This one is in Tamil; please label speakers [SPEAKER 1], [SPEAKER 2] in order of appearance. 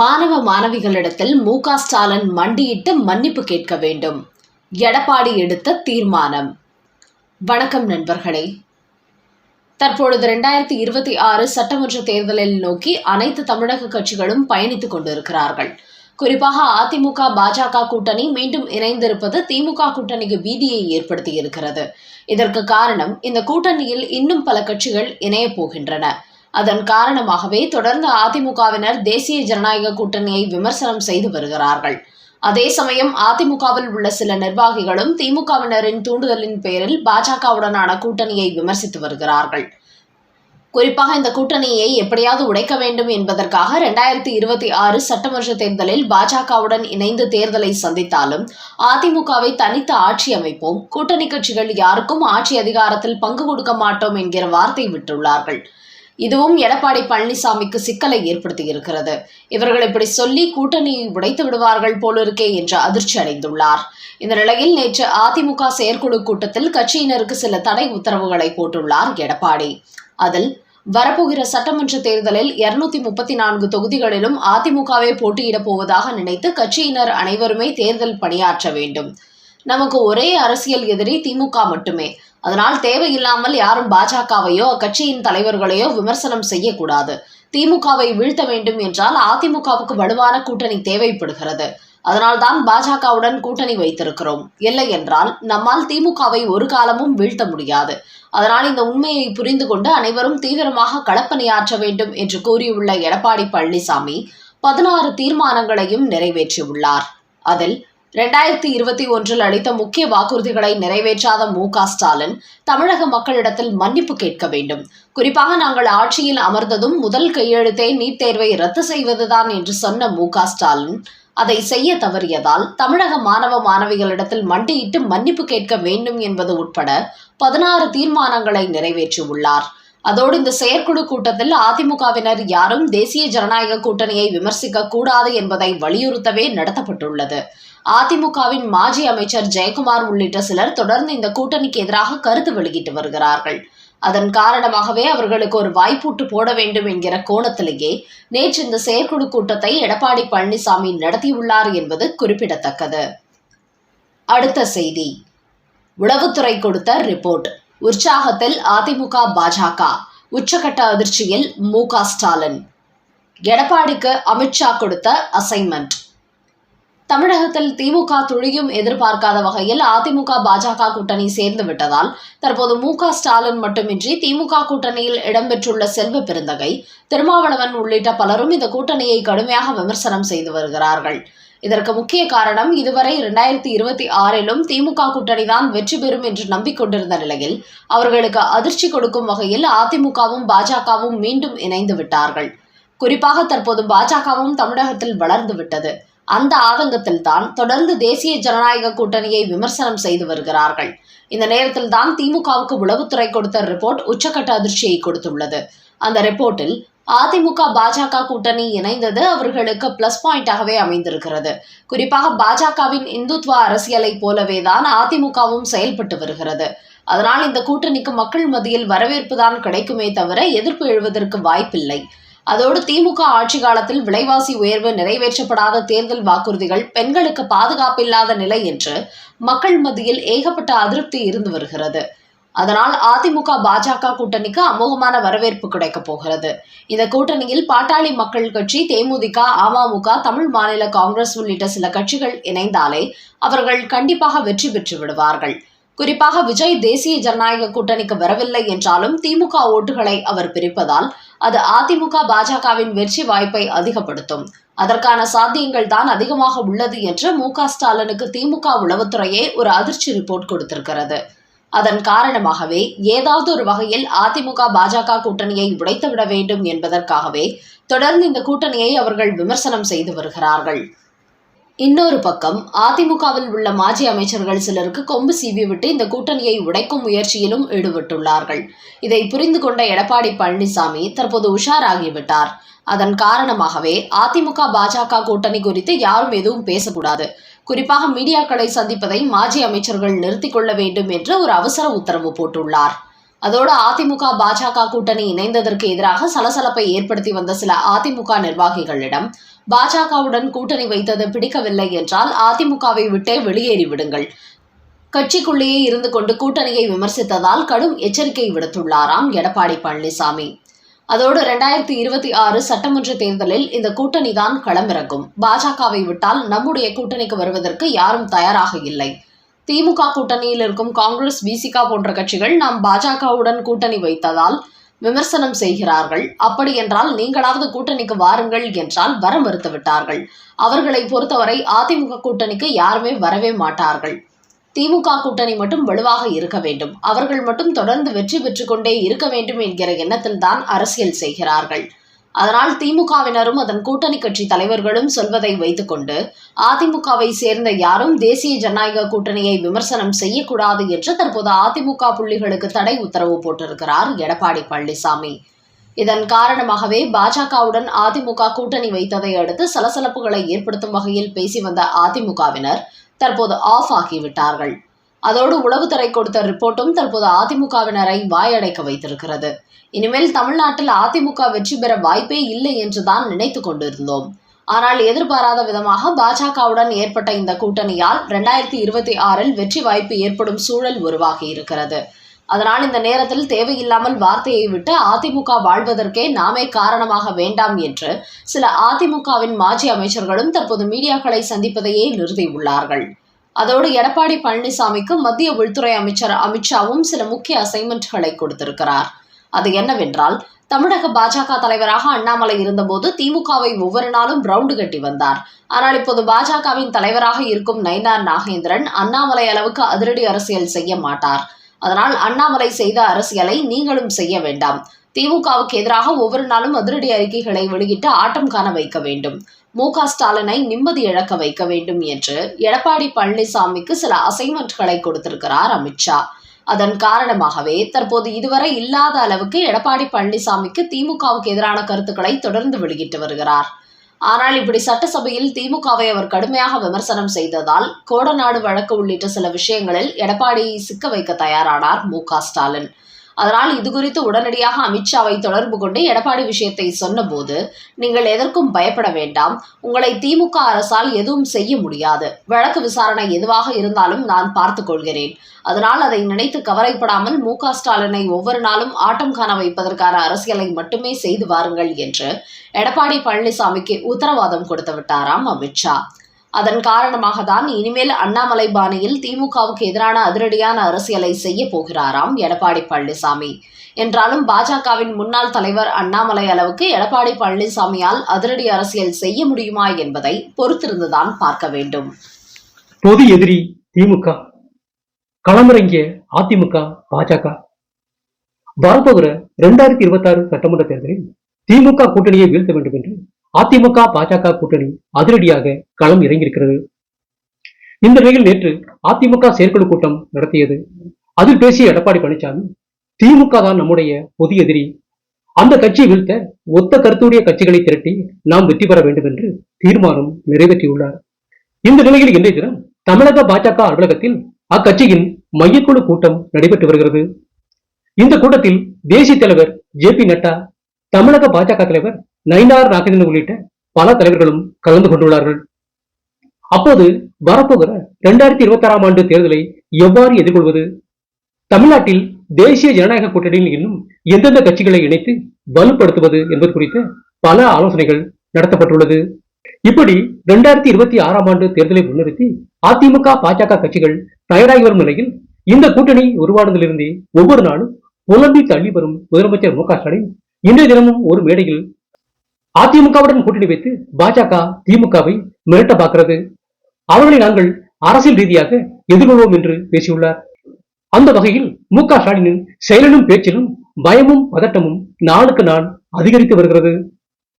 [SPEAKER 1] மாணவ மாணவிகளிடத்தில் மு க ஸ்டாலின் மண்டியிட்டு மன்னிப்பு கேட்க வேண்டும் எடப்பாடி எடுத்த தீர்மானம் வணக்கம் நண்பர்களே தற்பொழுது இரண்டாயிரத்தி இருபத்தி ஆறு சட்டமன்ற தேர்தலில் நோக்கி அனைத்து தமிழக கட்சிகளும் பயணித்துக் கொண்டிருக்கிறார்கள் குறிப்பாக அதிமுக பாஜக கூட்டணி மீண்டும் இணைந்திருப்பது திமுக கூட்டணிக்கு பீதியை ஏற்படுத்தியிருக்கிறது இதற்கு காரணம் இந்த கூட்டணியில் இன்னும் பல கட்சிகள் இணையப் போகின்றன அதன் காரணமாகவே தொடர்ந்து அதிமுகவினர் தேசிய ஜனநாயக கூட்டணியை விமர்சனம் செய்து வருகிறார்கள் அதே சமயம் அதிமுகவில் உள்ள சில நிர்வாகிகளும் திமுகவினரின் தூண்டுதலின் பேரில் பாஜகவுடனான கூட்டணியை விமர்சித்து வருகிறார்கள் குறிப்பாக இந்த கூட்டணியை எப்படியாவது உடைக்க வேண்டும் என்பதற்காக இரண்டாயிரத்தி இருபத்தி ஆறு சட்டமன்ற தேர்தலில் பாஜகவுடன் இணைந்து தேர்தலை சந்தித்தாலும் அதிமுகவை தனித்து ஆட்சி அமைப்போம் கூட்டணி கட்சிகள் யாருக்கும் ஆட்சி அதிகாரத்தில் பங்கு கொடுக்க மாட்டோம் என்கிற வார்த்தை விட்டுள்ளார்கள் இதுவும் எடப்பாடி பழனிசாமிக்கு சிக்கலை ஏற்படுத்தியிருக்கிறது இவர்கள் இப்படி சொல்லி கூட்டணியை உடைத்து விடுவார்கள் போலிருக்கே என்று அதிர்ச்சி அடைந்துள்ளார் இந்த நிலையில் நேற்று அதிமுக செயற்குழு கூட்டத்தில் கட்சியினருக்கு சில தடை உத்தரவுகளை போட்டுள்ளார் எடப்பாடி அதில் வரப்போகிற சட்டமன்ற தேர்தலில் இருநூத்தி முப்பத்தி நான்கு தொகுதிகளிலும் அதிமுகவே போட்டியிடப் போவதாக நினைத்து கட்சியினர் அனைவருமே தேர்தல் பணியாற்ற வேண்டும் நமக்கு ஒரே அரசியல் எதிரி திமுக மட்டுமே அதனால் தேவையில்லாமல் யாரும் பாஜகவையோ அக்கட்சியின் தலைவர்களையோ விமர்சனம் செய்யக்கூடாது திமுகவை வீழ்த்த வேண்டும் என்றால் அதிமுகவுக்கு வலுவான கூட்டணி தேவைப்படுகிறது அதனால்தான் பாஜகவுடன் கூட்டணி வைத்திருக்கிறோம் இல்லை என்றால் நம்மால் திமுகவை ஒரு காலமும் வீழ்த்த முடியாது அதனால் இந்த உண்மையை புரிந்து கொண்டு அனைவரும் தீவிரமாக களப்பணியாற்ற வேண்டும் என்று கூறியுள்ள எடப்பாடி பழனிசாமி பதினாறு தீர்மானங்களையும் நிறைவேற்றியுள்ளார் அதில் ரெண்டாயிரத்தி இருபத்தி ஒன்றில் அளித்த முக்கிய வாக்குறுதிகளை நிறைவேற்றாத மு ஸ்டாலின் தமிழக மக்களிடத்தில் மன்னிப்பு கேட்க வேண்டும் குறிப்பாக நாங்கள் ஆட்சியில் அமர்ந்ததும் முதல் கையெழுத்தே நீட் தேர்வை ரத்து செய்வதுதான் என்று சொன்ன மு ஸ்டாலின் அதை செய்ய தவறியதால் தமிழக மாணவ மாணவிகளிடத்தில் மண்டியிட்டு மன்னிப்பு கேட்க வேண்டும் என்பது உட்பட பதினாறு தீர்மானங்களை நிறைவேற்றியுள்ளார் அதோடு இந்த செயற்குழு கூட்டத்தில் அதிமுகவினர் யாரும் தேசிய ஜனநாயக கூட்டணியை விமர்சிக்க கூடாது என்பதை வலியுறுத்தவே நடத்தப்பட்டுள்ளது அதிமுகவின் மாஜி அமைச்சர் ஜெயக்குமார் உள்ளிட்ட சிலர் தொடர்ந்து இந்த கூட்டணிக்கு எதிராக கருத்து வெளியிட்டு வருகிறார்கள் அதன் காரணமாகவே அவர்களுக்கு ஒரு வாய்ப்பூட்டு போட வேண்டும் என்கிற கோணத்திலேயே நேற்று இந்த செயற்குழு கூட்டத்தை எடப்பாடி பழனிசாமி நடத்தியுள்ளார் என்பது குறிப்பிடத்தக்கது அடுத்த செய்தி உளவுத்துறை கொடுத்த ரிப்போர்ட் உற்சாகத்தில் அதிமுக பாஜக உச்சகட்ட அதிர்ச்சியில் மு க ஸ்டாலின் எடப்பாடிக்கு அமித்ஷா கொடுத்த அசைன்மெண்ட் தமிழகத்தில் திமுக துளியும் எதிர்பார்க்காத வகையில் அதிமுக பாஜக கூட்டணி சேர்ந்து விட்டதால் தற்போது மு க ஸ்டாலின் மட்டுமின்றி திமுக கூட்டணியில் இடம்பெற்றுள்ள செல்வ பெருந்தகை திருமாவளவன் உள்ளிட்ட பலரும் இந்த கூட்டணியை கடுமையாக விமர்சனம் செய்து வருகிறார்கள் இதற்கு முக்கிய காரணம் இதுவரை இரண்டாயிரத்தி இருபத்தி ஆறிலும் திமுக கூட்டணிதான் வெற்றி பெறும் என்று நம்பிக்கொண்டிருந்த நிலையில் அவர்களுக்கு அதிர்ச்சி கொடுக்கும் வகையில் அதிமுகவும் பாஜகவும் மீண்டும் இணைந்து விட்டார்கள் குறிப்பாக தற்போது பாஜகவும் தமிழகத்தில் வளர்ந்து விட்டது அந்த ஆதங்கத்தில் தான் தொடர்ந்து தேசிய ஜனநாயக கூட்டணியை விமர்சனம் செய்து வருகிறார்கள் இந்த நேரத்தில் தான் திமுகவுக்கு உளவுத்துறை கொடுத்த ரிப்போர்ட் உச்சக்கட்ட அதிர்ச்சியை கொடுத்துள்ளது அந்த ரிப்போர்ட்டில் அதிமுக பாஜக கூட்டணி இணைந்தது அவர்களுக்கு பிளஸ் பாயிண்டாகவே அமைந்திருக்கிறது குறிப்பாக பாஜகவின் இந்துத்துவ அரசியலை போலவே தான் அதிமுகவும் செயல்பட்டு வருகிறது அதனால் இந்த கூட்டணிக்கு மக்கள் மத்தியில் வரவேற்பு தான் கிடைக்குமே தவிர எதிர்ப்பு எழுவதற்கு வாய்ப்பில்லை அதோடு திமுக ஆட்சி காலத்தில் விலைவாசி உயர்வு நிறைவேற்றப்படாத தேர்தல் வாக்குறுதிகள் பெண்களுக்கு பாதுகாப்பில்லாத நிலை என்று மக்கள் மத்தியில் ஏகப்பட்ட அதிருப்தி இருந்து வருகிறது அதனால் அதிமுக பாஜக கூட்டணிக்கு அமோகமான வரவேற்பு கிடைக்கப் போகிறது இந்த கூட்டணியில் பாட்டாளி மக்கள் கட்சி தேமுதிக அமமுக தமிழ் மாநில காங்கிரஸ் உள்ளிட்ட சில கட்சிகள் இணைந்தாலே அவர்கள் கண்டிப்பாக வெற்றி பெற்று விடுவார்கள் குறிப்பாக விஜய் தேசிய ஜனநாயக கூட்டணிக்கு வரவில்லை என்றாலும் திமுக ஓட்டுகளை அவர் பிரிப்பதால் அது அதிமுக பாஜகவின் வெற்றி வாய்ப்பை அதிகப்படுத்தும் அதற்கான சாத்தியங்கள் தான் அதிகமாக உள்ளது என்று மு க ஸ்டாலினுக்கு திமுக உளவுத்துறையே ஒரு அதிர்ச்சி ரிப்போர்ட் கொடுத்திருக்கிறது அதன் காரணமாகவே ஏதாவது ஒரு வகையில் அதிமுக பாஜக கூட்டணியை உடைத்துவிட வேண்டும் என்பதற்காகவே தொடர்ந்து இந்த கூட்டணியை அவர்கள் விமர்சனம் செய்து வருகிறார்கள் இன்னொரு பக்கம் அதிமுகவில் உள்ள மாஜி அமைச்சர்கள் சிலருக்கு கொம்பு சீவி விட்டு இந்த கூட்டணியை உடைக்கும் முயற்சியிலும் ஈடுபட்டுள்ளார்கள் இதை புரிந்து கொண்ட எடப்பாடி பழனிசாமி தற்போது உஷாராகிவிட்டார் அதன் காரணமாகவே அதிமுக பாஜக கூட்டணி குறித்து யாரும் எதுவும் பேசக்கூடாது குறிப்பாக மீடியாக்களை சந்திப்பதை மாஜி அமைச்சர்கள் நிறுத்திக் கொள்ள வேண்டும் என்று ஒரு அவசர உத்தரவு போட்டுள்ளார் அதோடு அதிமுக பாஜக கூட்டணி இணைந்ததற்கு எதிராக சலசலப்பை ஏற்படுத்தி வந்த சில அதிமுக நிர்வாகிகளிடம் பாஜகவுடன் கூட்டணி வைத்தது பிடிக்கவில்லை என்றால் அதிமுகவை விட்டே வெளியேறி விடுங்கள் கட்சிக்குள்ளேயே இருந்து கொண்டு கூட்டணியை விமர்சித்ததால் கடும் எச்சரிக்கை விடுத்துள்ளாராம் எடப்பாடி பழனிசாமி அதோடு இரண்டாயிரத்தி இருபத்தி ஆறு சட்டமன்ற தேர்தலில் இந்த கூட்டணி தான் களமிறங்கும் பாஜகவை விட்டால் நம்முடைய கூட்டணிக்கு வருவதற்கு யாரும் தயாராக இல்லை திமுக கூட்டணியில் இருக்கும் காங்கிரஸ் பிசிகா போன்ற கட்சிகள் நாம் பாஜகவுடன் கூட்டணி வைத்ததால் விமர்சனம் செய்கிறார்கள் அப்படி என்றால் நீங்களாவது கூட்டணிக்கு வாருங்கள் என்றால் வர மறுத்துவிட்டார்கள் அவர்களை பொறுத்தவரை அதிமுக கூட்டணிக்கு யாருமே வரவே மாட்டார்கள் திமுக கூட்டணி மட்டும் வலுவாக இருக்க வேண்டும் அவர்கள் மட்டும் தொடர்ந்து வெற்றி பெற்று கொண்டே இருக்க வேண்டும் என்கிற எண்ணத்தில் தான் அரசியல் செய்கிறார்கள் அதனால் திமுகவினரும் அதன் கூட்டணி கட்சி தலைவர்களும் சொல்வதை கொண்டு அதிமுகவை சேர்ந்த யாரும் தேசிய ஜனநாயக கூட்டணியை விமர்சனம் செய்யக்கூடாது என்று தற்போது அதிமுக புள்ளிகளுக்கு தடை உத்தரவு போட்டிருக்கிறார் எடப்பாடி பழனிசாமி இதன் காரணமாகவே பாஜகவுடன் அதிமுக கூட்டணி வைத்ததை அடுத்து சலசலப்புகளை ஏற்படுத்தும் வகையில் பேசி வந்த அதிமுகவினர் தற்போது ஆஃப் ஆகிவிட்டார்கள் அதோடு உளவுத்துறை கொடுத்த ரிப்போர்ட்டும் தற்போது அதிமுகவினரை வாயடைக்க வைத்திருக்கிறது இனிமேல் தமிழ்நாட்டில் அதிமுக வெற்றி பெற வாய்ப்பே இல்லை என்றுதான் நினைத்து கொண்டிருந்தோம் ஆனால் எதிர்பாராத விதமாக பாஜகவுடன் ஏற்பட்ட இந்த கூட்டணியால் இரண்டாயிரத்தி இருபத்தி ஆறில் வெற்றி வாய்ப்பு ஏற்படும் சூழல் உருவாகி இருக்கிறது அதனால் இந்த நேரத்தில் தேவையில்லாமல் வார்த்தையை விட்டு அதிமுக வாழ்வதற்கே நாமே காரணமாக வேண்டாம் என்று சில அதிமுகவின் மாஜி அமைச்சர்களும் தற்போது மீடியாக்களை சந்திப்பதையே நிறுத்தியுள்ளார்கள் அதோடு எடப்பாடி பழனிசாமிக்கு மத்திய உள்துறை அமைச்சர் அமித்ஷாவும் சில முக்கிய அசைன்மெண்ட்களை கொடுத்திருக்கிறார் அது என்னவென்றால் தமிழக பாஜக தலைவராக அண்ணாமலை இருந்தபோது திமுகவை ஒவ்வொரு நாளும் ரவுண்டு கட்டி வந்தார் ஆனால் இப்போது பாஜகவின் தலைவராக இருக்கும் நயினார் நாகேந்திரன் அண்ணாமலை அளவுக்கு அதிரடி அரசியல் செய்ய மாட்டார் அதனால் அண்ணாமலை செய்த அரசியலை நீங்களும் செய்ய வேண்டாம் திமுகவுக்கு எதிராக ஒவ்வொரு நாளும் அதிரடி அறிக்கைகளை வெளியிட்டு ஆட்டம் காண வைக்க வேண்டும் மு க ஸ்டாலினை நிம்மதி இழக்க வைக்க வேண்டும் என்று எடப்பாடி பழனிசாமிக்கு சில அசைன்மெண்ட்களை கொடுத்திருக்கிறார் அமித்ஷா அதன் காரணமாகவே தற்போது இதுவரை இல்லாத அளவுக்கு எடப்பாடி பழனிசாமிக்கு திமுகவுக்கு எதிரான கருத்துக்களை தொடர்ந்து வெளியிட்டு வருகிறார் ஆனால் இப்படி சட்டசபையில் திமுகவை அவர் கடுமையாக விமர்சனம் செய்ததால் கோடநாடு வழக்கு உள்ளிட்ட சில விஷயங்களில் எடப்பாடியை சிக்க வைக்க தயாரானார் மு ஸ்டாலின் அதனால் இது குறித்து உடனடியாக அமித்ஷாவை தொடர்பு கொண்டு எடப்பாடி விஷயத்தை சொன்னபோது நீங்கள் எதற்கும் பயப்பட வேண்டாம் உங்களை திமுக அரசால் எதுவும் செய்ய முடியாது வழக்கு விசாரணை எதுவாக இருந்தாலும் நான் பார்த்துக் கொள்கிறேன் அதனால் அதை நினைத்து கவலைப்படாமல் மு ஸ்டாலினை ஒவ்வொரு நாளும் ஆட்டம் காண வைப்பதற்கான அரசியலை மட்டுமே செய்து வாருங்கள் என்று எடப்பாடி பழனிசாமிக்கு உத்தரவாதம் கொடுத்து விட்டாராம் அமித்ஷா அதன் காரணமாக தான் இனிமேல் அண்ணாமலை பாணியில் திமுகவுக்கு எதிரான அதிரடியான அரசியலை செய்ய போகிறாராம் எடப்பாடி பழனிசாமி என்றாலும் பாஜகவின் முன்னாள் தலைவர் அண்ணாமலை அளவுக்கு எடப்பாடி பழனிசாமியால் அதிரடி அரசியல் செய்ய முடியுமா என்பதை பொறுத்திருந்துதான் பார்க்க வேண்டும்
[SPEAKER 2] பொது எதிரி திமுக களமிறங்கிய அதிமுக பாஜக வரப்போகிற இரண்டாயிரத்தி இருபத்தி ஆறு சட்டமன்ற தேர்தலில் திமுக கூட்டணியை வீழ்த்த வேண்டும் என்று அதிமுக பாஜக கூட்டணி அதிரடியாக களம் இறங்கியிருக்கிறது இந்த நிலையில் நேற்று அதிமுக செயற்குழு கூட்டம் நடத்தியது அதில் பேசிய எடப்பாடி பழனிசாமி திமுக தான் நம்முடைய பொது எதிரி அந்த கட்சியை வீழ்த்த ஒத்த கருத்துடைய கட்சிகளை திரட்டி நாம் வெற்றி பெற வேண்டும் என்று தீர்மானம் நிறைவேற்றியுள்ளார் இந்த நிலையில் இன்றைய தினம் தமிழக பாஜக அலுவலகத்தில் அக்கட்சியின் மையக்குழு கூட்டம் நடைபெற்று வருகிறது இந்த கூட்டத்தில் தேசிய தலைவர் ஜே பி நட்டா தமிழக பாஜக தலைவர் நயினார் நாகேந்திரன் உள்ளிட்ட பல தலைவர்களும் கலந்து கொண்டுள்ளார்கள் அப்போது வரப்போகிற இரண்டாயிரத்தி இருபத்தி ஆறாம் ஆண்டு தேர்தலை எவ்வாறு எதிர்கொள்வது தமிழ்நாட்டில் தேசிய ஜனநாயக கூட்டணியில் இன்னும் எந்தெந்த கட்சிகளை இணைத்து வலுப்படுத்துவது என்பது குறித்து பல ஆலோசனைகள் நடத்தப்பட்டுள்ளது இப்படி இரண்டாயிரத்தி இருபத்தி ஆறாம் ஆண்டு தேர்தலை முன்னிறுத்தி அதிமுக பாஜக கட்சிகள் தயாராகி வரும் நிலையில் இந்த கூட்டணி உருவானதிலிருந்தே ஒவ்வொரு நாளும் புலம்பி தள்ளி வரும் முதலமைச்சர் மு க ஸ்டாலின் இன்றைய தினமும் ஒரு மேடையில் அதிமுகவுடன் கூட்டணி வைத்து பாஜக திமுகவை மிரட்ட பார்க்கிறது அவர்களை நாங்கள் அரசியல் ரீதியாக எதிர்கொள்வோம் என்று பேசியுள்ளார் அந்த வகையில் மு க ஸ்டாலினின் செயலிலும் பேச்சிலும் பயமும் பதட்டமும் நாளுக்கு நாள் அதிகரித்து வருகிறது